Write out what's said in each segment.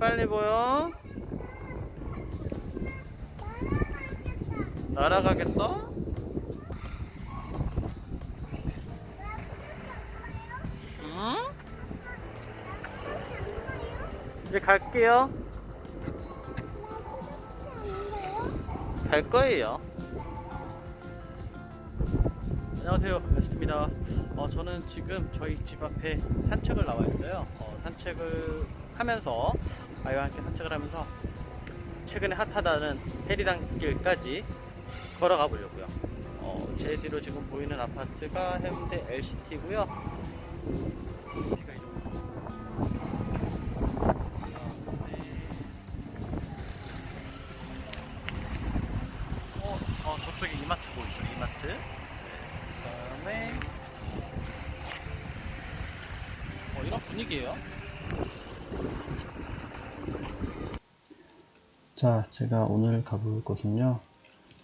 빨리 보여? 날아가겠어? 응? 이제 갈게요. 갈 거예요. 안녕하세요, 베스트입니다. 어, 저는 지금 저희 집 앞에 산책을 나와 있어요. 어, 산책을 하면서 아이와 함께 산책을 하면서 최근에 핫하다는 해리단길까지 걸어가 보려고요. 어, 제 뒤로 지금 보이는 아파트가 해운대 LCT고요. 자, 제가 오늘 가볼 곳은요.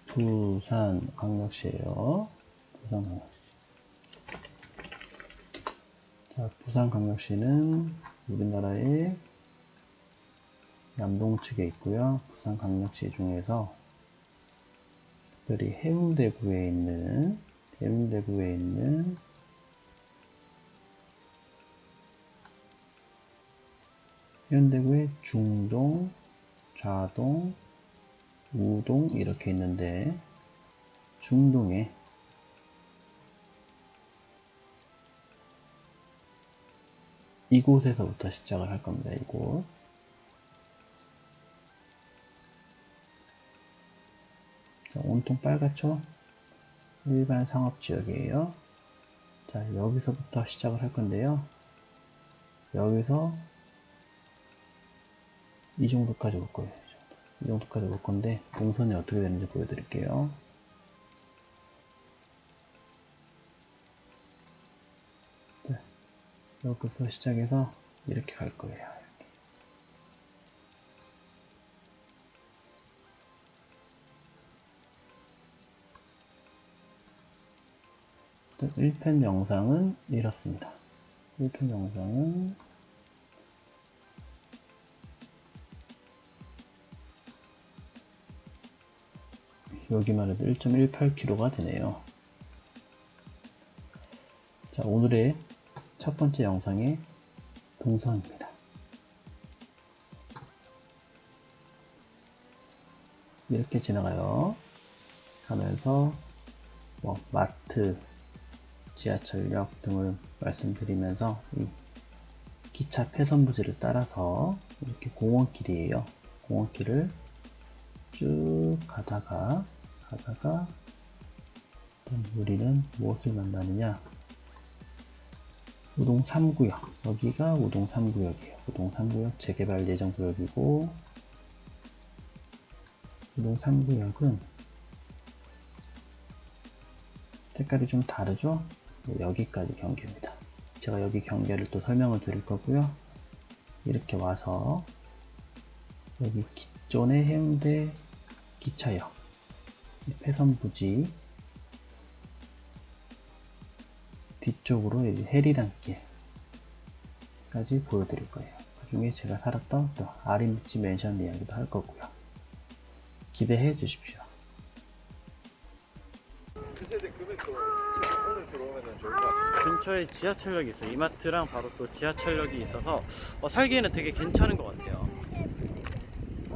부산 강력시예요. 부산 강력시. 자, 부산 강력시는 우리나라의 남동 측에 있고요. 부산 강력시 중에서 특별히 해운대구에 있는 해운대구에 있는 해운대구의 중동, 좌동, 우동 이렇게 있는데 중동에 이곳에서부터 시작을 할 겁니다. 이곳. 자, 온통 빨갛죠? 일반 상업 지역이에요. 자, 여기서부터 시작을 할 건데요. 여기서 이 정도까지 올 거예요. 이 정도. 이 정도까지 올 건데 동선이 어떻게 되는지 보여드릴게요. 자, 여기서 시작해서 이렇게 갈 거예요. 이렇게. 또 1편 영상은 이렇습니다. 1편 영상은 여기만 해도 1.18km가 되네요. 자, 오늘의 첫 번째 영상의 동선입니다. 이렇게 지나가요. 하면서 뭐 마트, 지하철역 등을 말씀드리면서 이 기차 폐선부지를 따라서 이렇게 공원길이에요. 공원길을 쭉 가다가 가다가 우리는 무엇을 만나느냐? 우동 3구역. 여기가 우동 3구역이에요. 우동 3구역 재개발 예정 구역이고 우동 3구역은 색깔이 좀 다르죠? 네, 여기까지 경계입니다. 제가 여기 경계를 또 설명을 드릴 거고요. 이렇게 와서 여기 기존의 해운대 기차역 폐선부지 뒤쪽으로 이제 해리단길까지 보여드릴 거예요. 그 중에 제가 살았던 또 아림치 맨션 이야기도 할 거고요. 기대해 주십시오. 근처에 지하철역이 있어요. 이마트랑 바로 또 지하철역이 있어서 어, 살기에는 되게 괜찮은 것 같아요.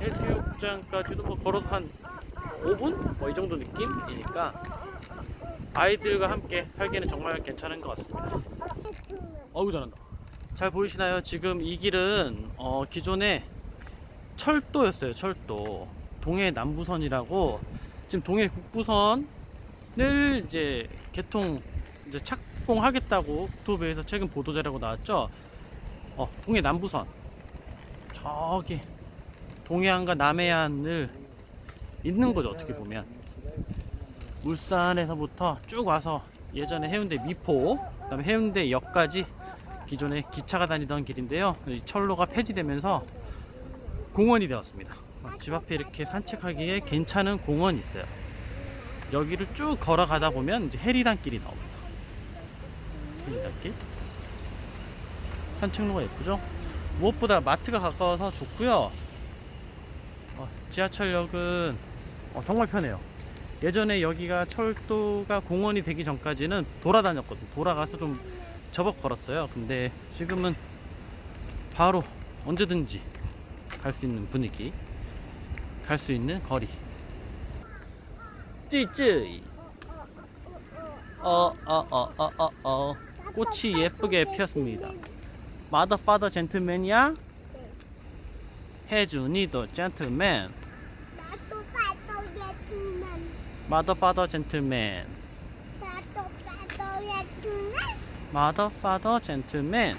해수욕장까지도 뭐 걸어서 한 5분? 뭐 이 정도 느낌이니까 아이들과 함께 살기에는 정말 괜찮은 것 같습니다. 어우 잘한다. 잘 보이시나요? 지금 이 길은 어, 기존에 철도였어요. 철도. 동해 남부선이라고 지금 동해 북부선을 이제 개통 이제 착공하겠다고 유튜브에서 최근 보도자료가 나왔죠. 어, 동해 남부선. 저기 동해안과 남해안을 있는 거죠. 어떻게 보면 울산에서부터 쭉 와서 예전에 해운대 미포, 그다음에 해운대 역까지 기존에 기차가 다니던 길인데요. 이 철로가 폐지되면서 공원이 되었습니다. 어, 집 앞에 이렇게 산책하기에 괜찮은 공원이 있어요. 여기를 쭉 걸어가다 보면 이제 해리단길이 나옵니다. 해리단길. 산책로가 예쁘죠? 무엇보다 마트가 가까워서 좋고요. 어, 지하철역은 어, 정말 편해요. 예전에 여기가 철도가 공원이 되기 전까지는 돌아다녔거든. 돌아가서 좀 저벅 걸었어요. 근데 지금은 바로 언제든지 갈 수 있는 분위기, 갈 수 있는 거리. 찌찌. 어, 어, 어, 어, 어, 어. 꽃이 예쁘게 피었습니다. 마더 파더 젠틀맨이야? 해준이도 젠틀맨. 나도 빠도 예쁘면 마더 파더 젠틀맨. 나도 빠도 예쁘면 마더 파더 젠틀맨.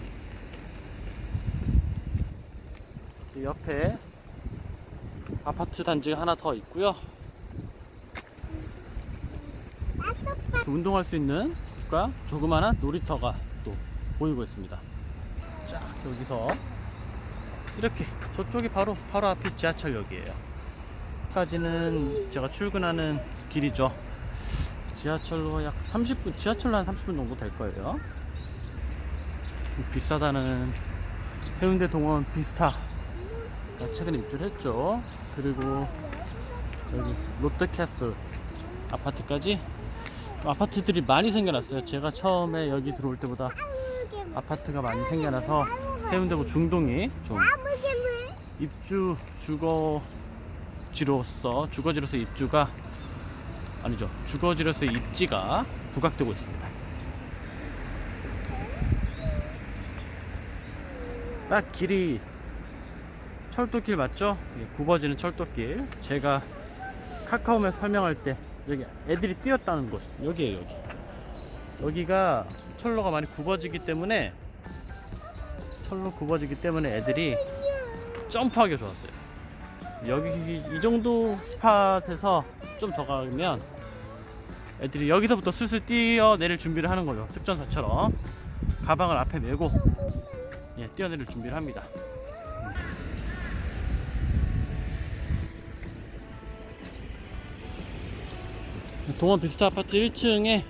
저 옆에 아파트 단지가 하나 더 있고요. 빠 운동할 수 있는 과 조그마한 놀이터가 또 보이고 있습니다. 자, 여기서 이렇게 저쪽이 바로 바로 앞이 지하철역이에요. 까지는 제가 출근하는 길이죠. 지하철로 약 30분, 지하철로 한 30분 정도 될 거예요. 좀 비싸다는 해운대 동원 비스타 최근에 입주를 했죠. 그리고 여기 롯데캐슬 아파트까지 아파트들이 많이 생겨났어요. 제가 처음에 여기 들어올 때보다 아파트가 많이 생겨나서 해운대구 중동이 좀 입주 주거지로서 주거지로서 입주가 아니죠 주거지로서 입지가 부각되고 있습니다. 딱 길이 철도길 맞죠? 예, 굽어지는 철도길. 제가 카카오맵 설명할 때 여기 애들이 뛰었다는 곳 여기에요 여기. 여기가 철로가 많이 굽어지기 때문에 철로 굽어지기 때문에 애들이 점프하기 좋았어요. 여기 이 정도 스팟에서 좀 더 가면 애들이 여기서부터 슬슬 뛰어내릴 준비를 하는 거죠. 특전사처럼 가방을 앞에 메고 예, 뛰어내릴 준비를 합니다. 동원 비스타 아파트 1층에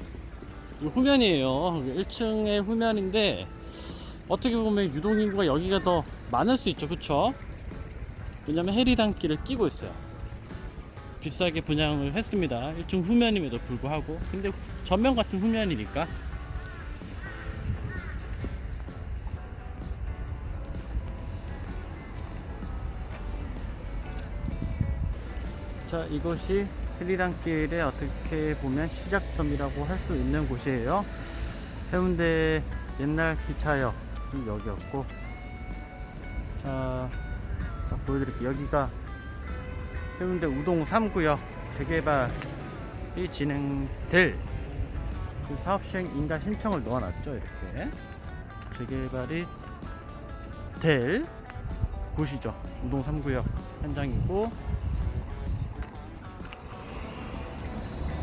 후면이에요. 1층의 후면인데 어떻게 보면 유동인구가 여기가 더 많을 수 있죠, 그쵸? 왜냐면 해리단길을 끼고 있어요. 비싸게 분양을 했습니다. 1층 후면임에도 불구하고. 근데 후- 전면 같은 후면이니까. 자, 이곳이 해리단길의 어떻게 보면 시작점이라고 할 수 있는 곳이에요. 해운대 옛날 기차역이 여기였고, 자, 자, 보여드릴게요. 여기가 해운대 우동 3구역 재개발이 진행될 그 사업 시행 인가 신청을 넣어놨죠. 이렇게 재개발이 될 곳이죠. 우동 3구역 현장이고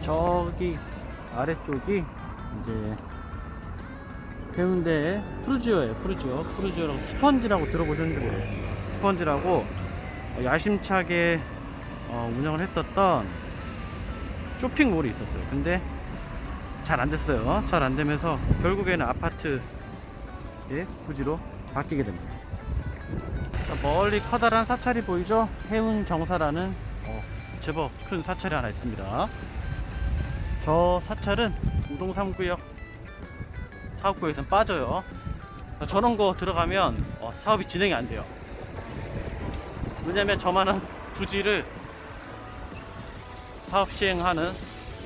저기 아래쪽이 이제 해운대 푸르지오예요. 푸르지오. 푸르지오라고 스펀지라고 모르겠어요. 스펀지라고 어, 야심차게 어, 운영을 했었던 쇼핑몰이 있었어요. 근데 잘 안 됐어요. 잘 안 되면서 결국에는 아파트의 부지로 바뀌게 됩니다. 자, 멀리 커다란 사찰이 보이죠? 해운 경사라는 어, 제법 큰 사찰이 하나 있습니다. 저 사찰은 우동 3구역 사업구역에선 빠져요. 저런 거 들어가면 어, 사업이 진행이 안 돼요. 왜냐면 저만한 부지를 사업 시행하는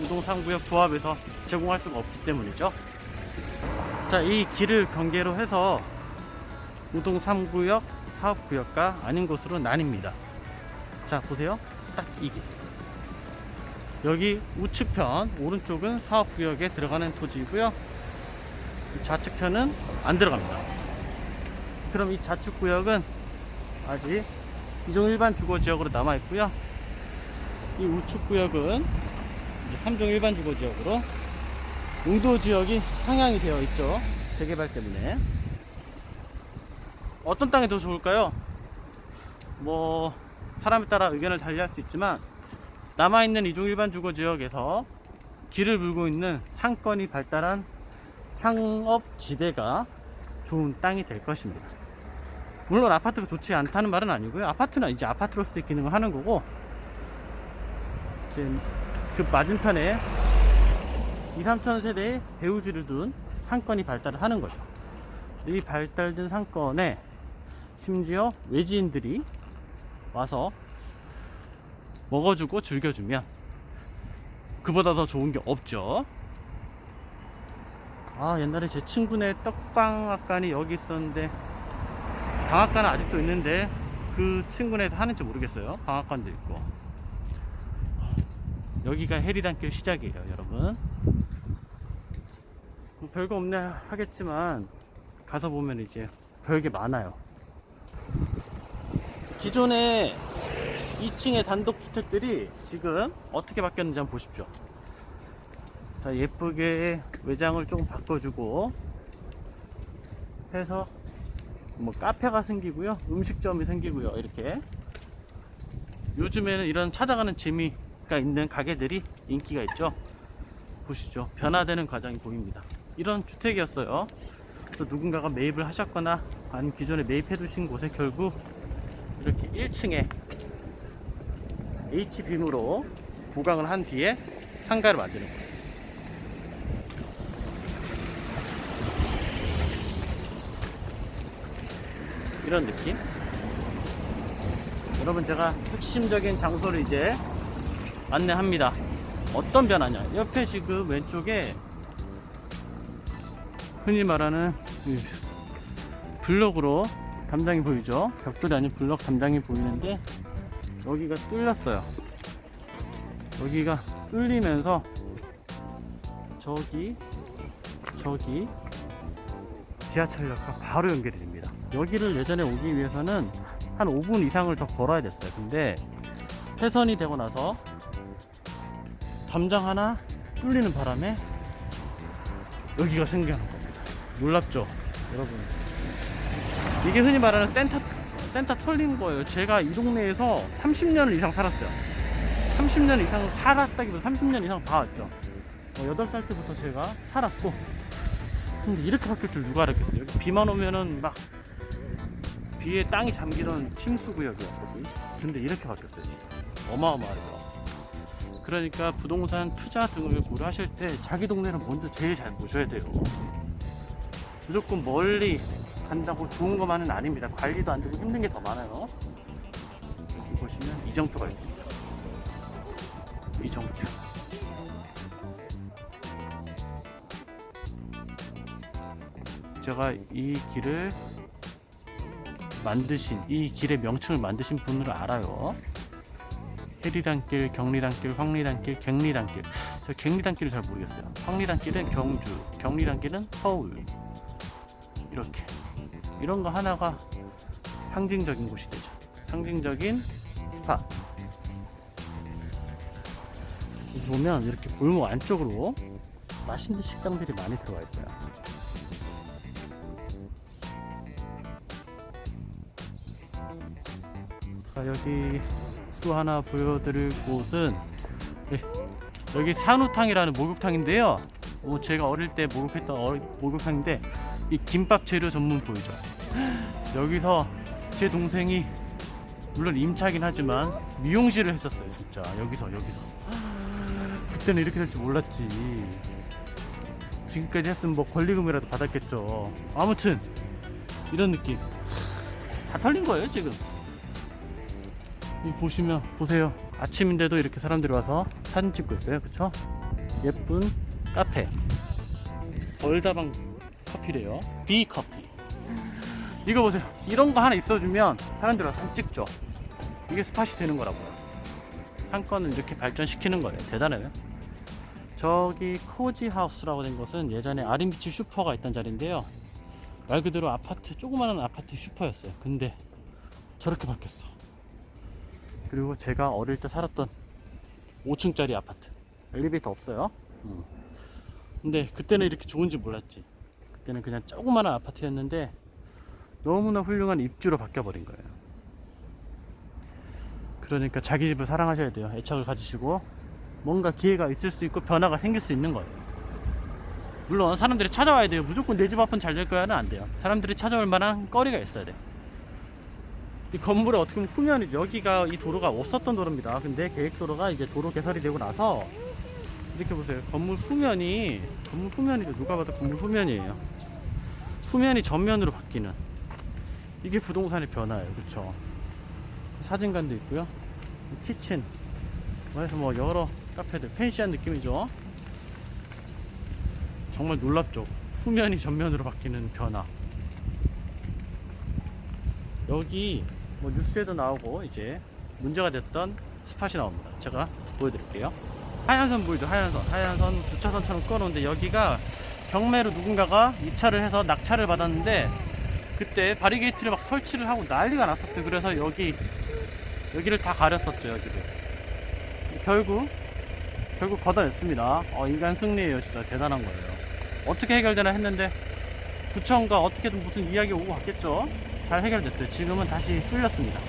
우동 3구역 조합에서 제공할 수가 없기 때문이죠. 자, 이 길을 경계로 해서 우동 3구역 사업구역과 아닌 곳으로 나뉩니다. 자, 보세요. 딱이 길. 여기 우측편 오른쪽은 사업구역에 들어가는 토지이고요. 이 좌측편은 안 들어갑니다. 그럼 이 좌측구역은 아직 이종 일반 주거지역으로 남아 있고요. 이 우측 구역은 3종 일반 주거 지역으로 용도 지역이 상향이 되어 있죠. 재개발 때문에. 어떤 땅이 더 좋을까요? 뭐 사람에 따라 의견을 달리할 수 있지만 남아있는 이종 일반 주거 지역에서 길을 물고 있는 상권이 발달한 상업 지대가 좋은 땅이 될 것입니다. 물론 아파트가 좋지 않다는 말은 아니고요. 아파트는 이제 아파트로서의 기능을 하는 거고, 이제 그 맞은편에 2, 3천 세대의 배우지를 둔 상권이 발달을 하는 거죠. 이 발달된 상권에 심지어 외지인들이 와서 먹어주고 즐겨주면 그보다 더 좋은 게 없죠. 아 옛날에 제 친구네 떡방앗간이 여기 있었는데 방앗간은 아직도 있는데 그 친구네에서 하는지 모르겠어요. 방앗간도 있고 여기가 해리단길 시작이에요, 여러분. 뭐 별거 없네 하겠지만 가서 보면 이제 별게 많아요. 기존에 2층의 단독 주택들이 지금 어떻게 바뀌었는지 한번 보십시오. 자, 예쁘게 외장을 조금 바꿔주고 해서 뭐 카페가 생기고요. 음식점이 생기고요. 이렇게 요즘에는 이런 찾아가는 재미 가 있는 가게들이 인기가 있죠. 보시죠. 변화되는 과정이 보입니다. 이런 주택이었어요. 또 누군가가 매입을 하셨거나 아니면 기존에 매입해 두신 곳에 결국 이렇게 1층에 H빔으로 부강을 한 뒤에 상가를 만드는 거예요. 이런 느낌? 여러분 제가 핵심적인 장소를 이제 안내합니다. 어떤 변화냐? 옆에 지금 왼쪽에 흔히 말하는 이 블럭으로 담장이 보이죠? 벽돌이 아닌 블럭 담장이 보이는데 여기가 뚫렸어요. 여기가 뚫리면서 저기 저기 지하철역과 바로 연결이 됩니다. 여기를 예전에 오기 위해서는 한 5분 이상을 더 걸어야 됐어요. 근데 폐선이 되고 나서 담장 하나 뚫리는 바람에 여기가 생겨난 겁니다. 놀랍죠? 여러분. 이게 흔히 말하는 센터, 센터 털린 거예요. 제가 이 동네에서 30년을 이상 살았어요. 30년 이상 살았다기보다 30년 이상 봐왔죠. 어, 8살 때부터 제가 살았고. 근데 이렇게 바뀔 줄 누가 알았겠어요. 여기 비만 오면은 막 비에 땅이 잠기던 침수 구역이었거든요. 근데 이렇게 바뀌었어요. 어마어마하죠. 그러니까 부동산 투자 등을 고려하실 때 자기 동네를 먼저 제일 잘 보셔야 돼요. 무조건 멀리 간다고 좋은 것만은 아닙니다. 관리도 안 되고 힘든 게 더 많아요. 여기 보시면 이정표가 있습니다. 이정표. 제가 이 길을 만드신 이 길의 명칭을 만드신 분을 알아요. 해리단길, 경리단길, 황리단길, 갱리단길. 저 갱리단길을 잘 모르겠어요. 황리단길은 경주, 경리단길은 서울. 이렇게 이런 거 하나가 상징적인 곳이 되죠. 상징적인 스팟. 여기 보면 이렇게 골목 안쪽으로 맛있는 식당들이 많이 들어가 있어요. 자, 여기 또 하나 보여드릴 곳은 네, 여기 산우탕이라는 목욕탕인데요. 뭐 제가 어릴 때 목욕했던 어, 목욕탕인데 이 김밥 재료 전문 보이죠? 여기서 제 동생이 물론 임차긴 하지만 미용실을 했었어요 진짜. 여기서 여기서. 그때는 이렇게 될 줄 몰랐지. 지금까지 했으면 뭐 권리금이라도 받았겠죠. 아무튼 이런 느낌. 다 털린 거예요 지금 이 보시면 보세요. 아침인데도 이렇게 사람들이 와서 사진 찍고 있어요. 그쵸? 예쁜 카페. 벌다방 커피래요. 비 커피. 이거 보세요. 이런 거 하나 있어주면 사람들이 와서 사진 찍죠. 이게 스팟이 되는 거라고요. 상권을 이렇게 발전시키는 거예요. 대단해요. 저기 코지 하우스라고 된 것은 예전에 아린비치 슈퍼가 있던 자리인데요. 말 그대로 아파트 조그마한 아파트 슈퍼였어요. 근데 저렇게 바뀌었어 그리고 제가 어릴 때 살았던 5층짜리 아파트. 엘리베이터 없어요. 음. 근데 그때는 이렇게 좋은지 몰랐지. 그때는 그냥 조그마한 아파트였는데 너무나 훌륭한 입주로 바뀌어 버린 거예요. 그러니까 자기 집을 사랑하셔야 돼요. 애착을 가지시고 뭔가 기회가 있을 수 있고 변화가 생길 수 있는 거예요. 물론 사람들이 찾아와야 돼요. 무조건 내 집 앞은 잘 될 거야는 안 돼요. 사람들이 찾아올 만한 거리가 있어야 돼 이 건물에 어떻게 보면 후면이 여기가 이 도로가 없었던 도로입니다. 근데 계획도로가 이제 도로 개설이 되고 나서 이렇게 보세요. 건물 후면이 건물 후면이죠. 누가 봐도 건물 후면이에요. 후면이 전면으로 바뀌는 이게 부동산의 변화예요. 그렇죠? 사진관도 있고요. 키친. 그래서 뭐 여러 카페들 펜시한 느낌이죠. 정말 놀랍죠. 후면이 전면으로 바뀌는 변화. 여기 뭐 뉴스에도 나오고 이제 문제가 됐던 스팟이 나옵니다. 제가 보여드릴게요. 하얀선 보이죠? 하얀선. 하얀선 주차선처럼 끊어놓는데 여기가 경매로 누군가가 입찰을 해서 낙찰을 받았는데 그때 바리게이트를 막 설치를 하고 난리가 났었어요. 그래서 여기 여기를 다 가렸었죠. 여기를. 결국 결국 걷어냈습니다. 어, 인간 승리예요. 진짜 대단한 거예요. 어떻게 해결되나 했는데 구청과 어떻게든 무슨 이야기 오고 갔겠죠. 잘 해결됐어요. 지금은 다시 뚫렸습니다.